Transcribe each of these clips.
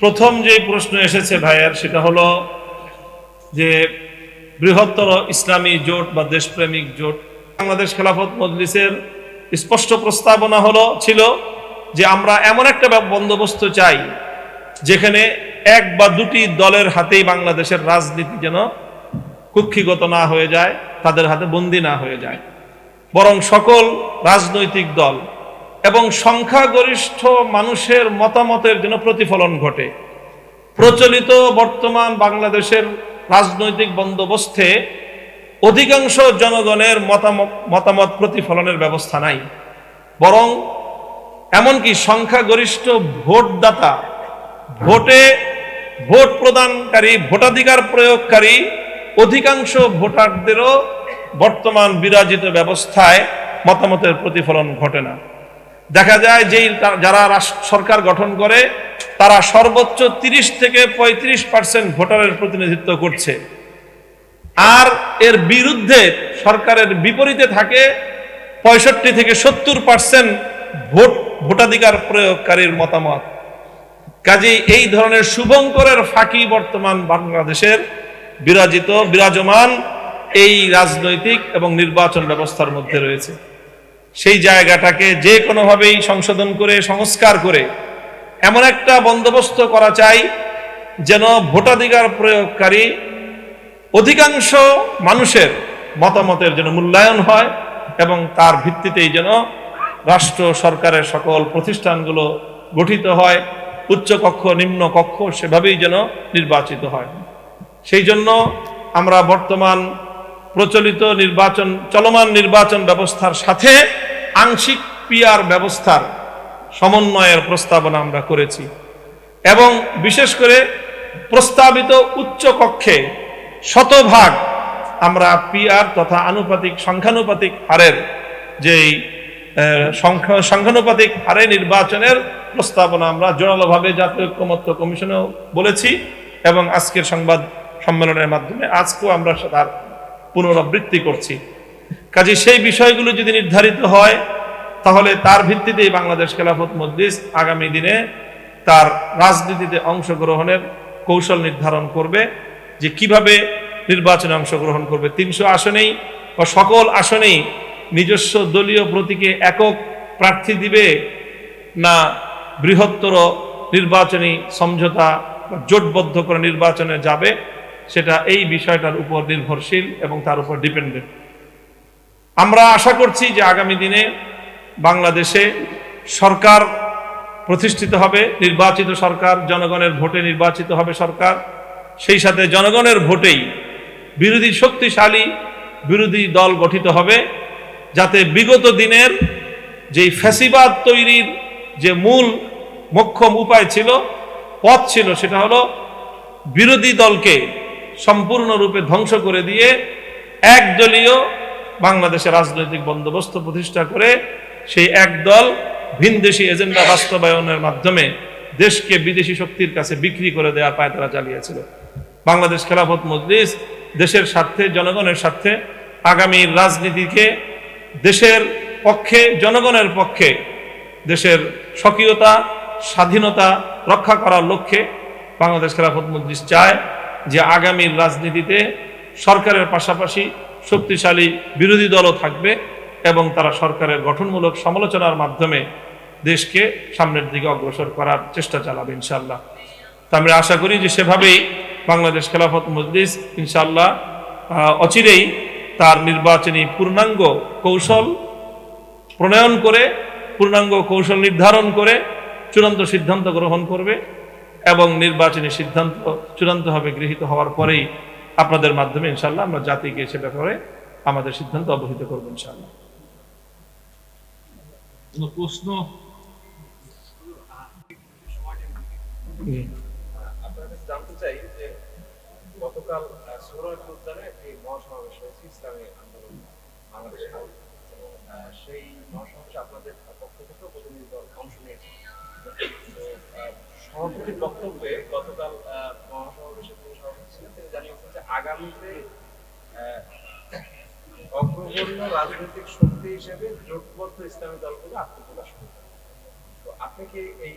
প্রথম যে প্রশ্ন এসেছে ভাইয়ের, সেটা হলো যে বৃহত্তর ইসলামী জোট বা দেশপ্রেমিক জোট, বাংলাদেশ খেলাফত মজলিসের স্পষ্ট প্রস্তাবনা হলো, ছিল যে আমরা এমন একটা বন্দোবস্ত চাই, যেখানে এক বা দুটি দলের হাতেই বাংলাদেশের রাজনীতি যেন কুক্ষিগত না হয়ে যায়, তাদের হাতে বন্দি না হয়ে যায়। বরং সকল রাজনৈতিক দল এবং সংখ্যাগরিষ্ঠ মানুষের মতামতের যেন প্রতিফলন ঘটে। প্রচলিত বর্তমান বাংলাদেশের রাজনৈতিক বন্দোবস্তে অধিকাংশ জনগণের মতামত মতামত প্রতিফলনের ব্যবস্থা নাই। বরং এমনকি সংখ্যাগরিষ্ঠ ভোটদাতা, ভোটে ভোট প্রদানকারী, ভোটাধিকার প্রয়োগকারী অধিকাংশ ভোটারদেরও বর্তমান বিরাজিত ব্যবস্থায় মতামতের প্রতিফলন ঘটে না। দেখা যায় যেই যারা সরকার গঠন করে, তারা সর্বোচ্চ তিরিশ থেকে পঁয়ত্রিশ পার্সেন্ট ভোটারের প্রতিনিধিত্ব করছে। আর এর বিরুদ্ধে সরকারের বিপরীতে থাকে পঁয়ষট্টি থেকে সত্তর পার্সেন্ট ভোট, ভোটাধিকার প্রয়োগকারীর মতামত। কাজেই এই ধরনের শুভঙ্করের ফাঁকি বর্তমান বাংলাদেশের বিরাজিত, বিরাজমান এই রাজনৈতিক এবং নির্বাচন ব্যবস্থার মধ্যে রয়েছে। সেই জায়গাটাকে যে কোনোভাবেই সংশোধন করে, সংস্কার করে এমন একটা বন্দোবস্ত করা চাই যেন ভোটাধিকার প্রয়োগকারী অধিকাংশ মানুষের মতামতের যেন মূল্যায়ন হয় এবং তার ভিত্তিতেই যেন রাষ্ট্র সরকারের সকল প্রতিষ্ঠানগুলো গঠিত হয়, উচ্চ কক্ষ, নিম্ন কক্ষ সেভাবেই যেন নির্বাচিত হয়। সেই জন্য আমরা বর্তমান প্রচলিত নির্বাচন, চলমান নির্বাচন ব্যবস্থার সাথে আংশিক পিআর ব্যবস্থার সমন্বয়ের প্রস্তাবনা আমরা করেছি। এবং বিশেষ করে প্রস্তাবিত উচ্চ কক্ষে শতভাগ আমরা পিআর তথা আনুপাতিক, সংখ্যানুপাতিক হারের যেই সংখ্যানুপাতিক হারে নির্বাচনের প্রস্তাবনা আমরা জোরালোভাবে জাতীয় ঐক্যমত্য কমিশনেও বলেছি এবং আজকের সংবাদ সম্মেলনের মাধ্যমে আজকেও আমরা তার পুনরাবৃত্তি করছি। কাজে সেই বিষয়গুলো যদি নির্ধারিত হয়, তাহলে তার ভিত্তিতেই বাংলাদেশ খেলাফত মজলিস আগামী দিনে তার রাজনীতিতে অংশগ্রহণের কৌশল নির্ধারণ করবে, যে কীভাবে নির্বাচনে অংশগ্রহণ করবে। তিনশো আসনেই বা সকল আসনেই নিজস্ব দলীয় প্রতীকে একক প্রার্থী দিবে না বৃহত্তর নির্বাচনী সমঝোতা বা জোটবদ্ধ করে নির্বাচনে যাবে, সেটা এই বিষয়টার উপর নির্ভরশীল এবং তার উপর ডিপেন্ডেন্ট আমরা আশা করছি যে আগামী দিনে বাংলাদেশে সরকার প্রতিষ্ঠিত হবে, নির্বাচিত সরকার, জনগণের ভোটে নির্বাচিত হবে সরকার। সেই সাথে জনগণের ভোটেই বিরোধী শক্তিশালী বিরোধী দল গঠিত হবে, যাতে বিগত দিনের যেই ফ্যাসিবাদ তৈরির যে মূল মোক্ষম উপায় ছিল, পথ ছিল সেটা হলো বিরোধী দলকে সম্পূর্ণরূপে ধ্বংস করে দিয়ে একদলীয় বাংলাদেশের রাজনৈতিক বন্দোবস্ত প্রতিষ্ঠা করে সেই একদল ভিনদেশি এজেন্ডা বাস্তবায়নের মাধ্যমে দেশকে বিদেশি শক্তির কাছে বিক্রি করে দেওয়ার পায় তারা চালিয়েছিল। বাংলাদেশ খেলাফত মজলিস দেশের স্বার্থে, জনগণের স্বার্থে আগামীর রাজনীতিকে দেশের পক্ষে, জনগণের পক্ষে দেশের স্বকীয়তা, স্বাধীনতা রক্ষা করার লক্ষ্যে বাংলাদেশ খেলাফত মজলিস চায় যে আগামীর রাজনীতিতে সরকারের পাশাপাশি শক্তিশালী বিরোধী দলও থাকবে এবং তারা সরকারের গঠনমূলক সমালোচনার মাধ্যমে দেশকে সামনের দিকে অগ্রসর করার চেষ্টা চালাবে ইনশাল্লাহ তা আমরা আশা করি যে সেভাবেই বাংলাদেশ খেলাফত মজলিস ইনশাল্লাহ অচিরেই তার নির্বাচনী পূর্ণাঙ্গ কৌশল প্রণয়ন করে, পূর্ণাঙ্গ কৌশল নির্ধারণ করে চূড়ান্ত সিদ্ধান্ত গ্রহণ করবে এবং নির্বাচনী সিদ্ধান্ত চূড়ান্তভাবে গৃহীত হওয়ার পরেই আপনাদের মাধ্যমে ইনশাল্লাহ আমরা জাতিকে সে ব্যাপারে আমাদের সিদ্ধান্ত অবহিত করব ইনশাল্লাহ প্রশ্ন? জি। আপনার কাছে জানতে চাই যে গতকাল সুরজ মহাসমাবেশ হয়েছে ইসলামী আন্দোলন বাংলাদেশের সেই মহাসমাবেশে আপনাদের পক্ষ থেকেও প্রতিনিধি দল অংশ নিয়েছে। তো আহ, সভাপতির বক্তব্যে গতকাল আহ, মহাসমাবেশে তিনি সভাপতি ছিলেন তিনি আগামীতে অগ্রগণ্য রাজনৈতিক শক্তি হিসেবে জোটবদ্ধ ইসলামী দলগুলো আত্মপ্রকাশ করবে। তো আপনি কি এই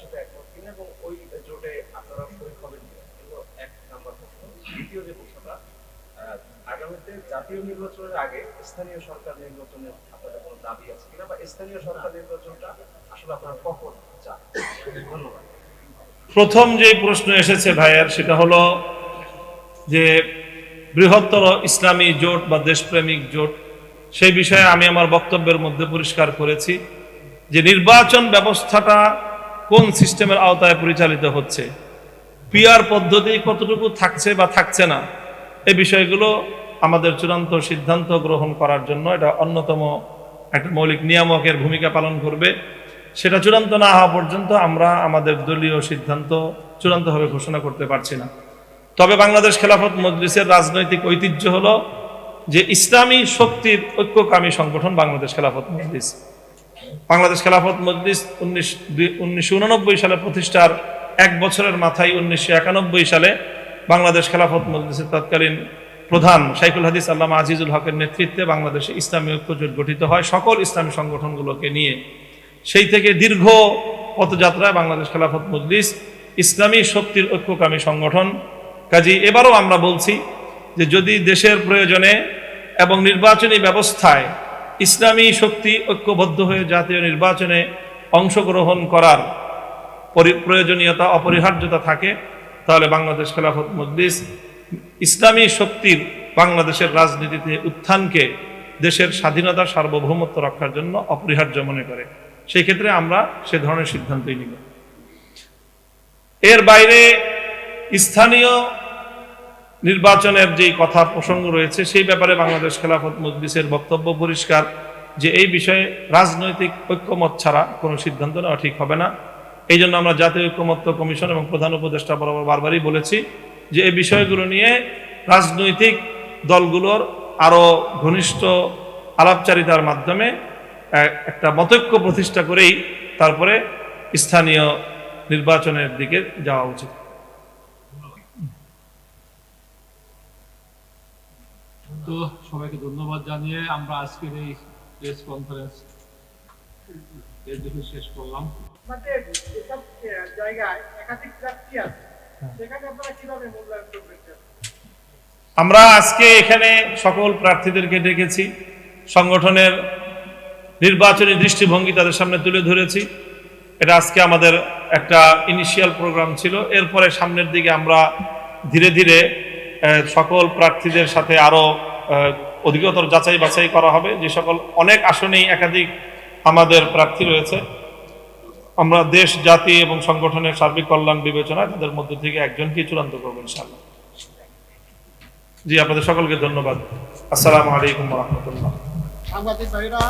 সাথে একমত কিনা এবং ওই জোটে আপনারা শরীর হবেন কিনা? এক নাম্বার প্রশ্ন। দ্বিতীয় যে প্রশ্নটা আগামীতে জাতীয় নির্বাচনের আগে স্থানীয় সরকার নির্বাচনের আপনাদের কোনো দাবি আছে কিনা বা স্থানীয় সরকার নির্বাচনটা আসলে আপনারা কখন চান? ধন্যবাদ। প্রথম যে প্রশ্ন এসেছে ভাইয়ের, সেটা হলো যে বৃহত্তর ইসলামী জোট বা দেশপ্রেমিক জোট, সেই বিষয়ে আমি আমার বক্তব্যের মধ্যে পরিষ্কার করেছি যে নির্বাচন ব্যবস্থাটা কোন সিস্টেমের আওতায় পরিচালিত হচ্ছে, পিআর পদ্ধতি কতটুকু থাকছে বা থাকছে না এই বিষয়গুলো আমাদের চূড়ান্ত সিদ্ধান্ত গ্রহণ করার জন্য এটা অন্যতম একটা মৌলিক নিয়ামকের ভূমিকা পালন করবে। সেটা চূড়ান্ত না হওয়া পর্যন্ত আমরা আমাদের দলীয় সিদ্ধান্ত চূড়ান্তভাবে ঘোষণা করতে পারছি না। তবে বাংলাদেশ খেলাফত মজলিসের রাজনৈতিক ঐতিহ্য হলো যে ইসলামী শক্তির ঐক্যকামী সংগঠন বাংলাদেশ খেলাফত মজলিস। বাংলাদেশ খেলাফত মজলিস উনিশ উনিশশো সালে প্রতিষ্ঠার এক বছরের মাথায় উনিশশো একানব্বই সালে বাংলাদেশ খেলাফত মজলিসের তৎকালীন প্রধান শাইখুল হাদিস আল্লামা আজিজুল হকের নেতৃত্বে বাংলাদেশে ইসলামী ঐক্যজোট গঠিত হয় সকল ইসলামী সংগঠনগুলোকে নিয়ে। সেই থেকে দীর্ঘ পথযাত্রায় বাংলাদেশ খেলাফত মজলিস ইসলামী শক্তির ঐক্যকামী সংগঠন কাজী, এবারও আমরা বলছি যে যদি দেশের প্রয়োজনে এবং নির্বাচনী ব্যবস্থায় ইসলামী শক্তি ঐক্যবদ্ধ হয়ে জাতীয় নির্বাচনে অংশগ্রহণ করার পরি- প্রয়োজনীয়তা, অপরিহার্যতা থাকে, তাহলে বাংলাদেশ খেলাফত মজলিস ইসলামী শক্তির বাংলাদেশের রাজনীতিতে উত্থানকে দেশের স্বাধীনতা, সার্বভৌমত্ব রক্ষার জন্য অপরিহার্য মনে করে। সেই ক্ষেত্রে আমরা সে ধরনের সিদ্ধান্তই নিব। এর বাইরে স্থানীয় নির্বাচনের যেই কথা প্রসঙ্গ রয়েছে, সেই ব্যাপারে বাংলাদেশ খেলাফত মজলিসের বক্তব্য পরিষ্কার যে এই বিষয়ে রাজনৈতিক ঐক্যমত ছাড়া কোনো সিদ্ধান্ত নেওয়া ঠিক হবে না। এই জন্য আমরা জাতীয় ঐক্যমত্য কমিশন এবং প্রধান উপদেষ্টা বরাবর বারবারই বলেছি যে এই বিষয়গুলো নিয়ে রাজনৈতিক দলগুলোর আরও ঘনিষ্ঠ আলাপচারিতার মাধ্যমে একটা মতৈক্য প্রতিষ্ঠা করেই তারপরে স্থানীয় নির্বাচনের দিকে যাওয়া উচিত। তো সবাইকে ধন্যবাদ জানিয়ে আমরা আজকের এই প্রেস কনফারেন্স এর দিকে শেষ করলাম। আপনাদের এসব জায়গায় একাধিক প্রার্থী আছে সেখানে আপনারা কীভাবে মূল্যায়ন করবেন আমরা আজকে এখানে সকল প্রার্থীদেরকে ডেকেছি সংগঠনের নির্বাচনী দৃষ্টিভঙ্গি তাদের সামনে তুলে ধরেছি। এটা আজকে আমাদের একটা ইনিশিয়াল প্রোগ্রাম ছিল এরপরে সামনের দিকে আমরা ধীরে ধীরে সকল প্রার্থীদের সাথে আরও আহ, অধিকতর যাচাই বাছাই করা হবে। যে সকল অনেক আসনেই একাধিক আমাদের প্রার্থী রয়েছে। আমরা দেশ জাতি এবং সংগঠনের সার্বিক কল্যাণ বিবেচনায় তাদের মধ্যে থেকে একজনকে চূড়ান্ত করব ইনশাআল্লাহ। জি আপনাদের সকলকে ধন্যবাদ। আসসালামু আলাইকুম রহমতুল্লাহ সাংবাদিক ভাইরা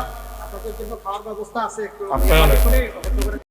আপনাদের জন্য খাওয়ার ব্যবস্থা আছে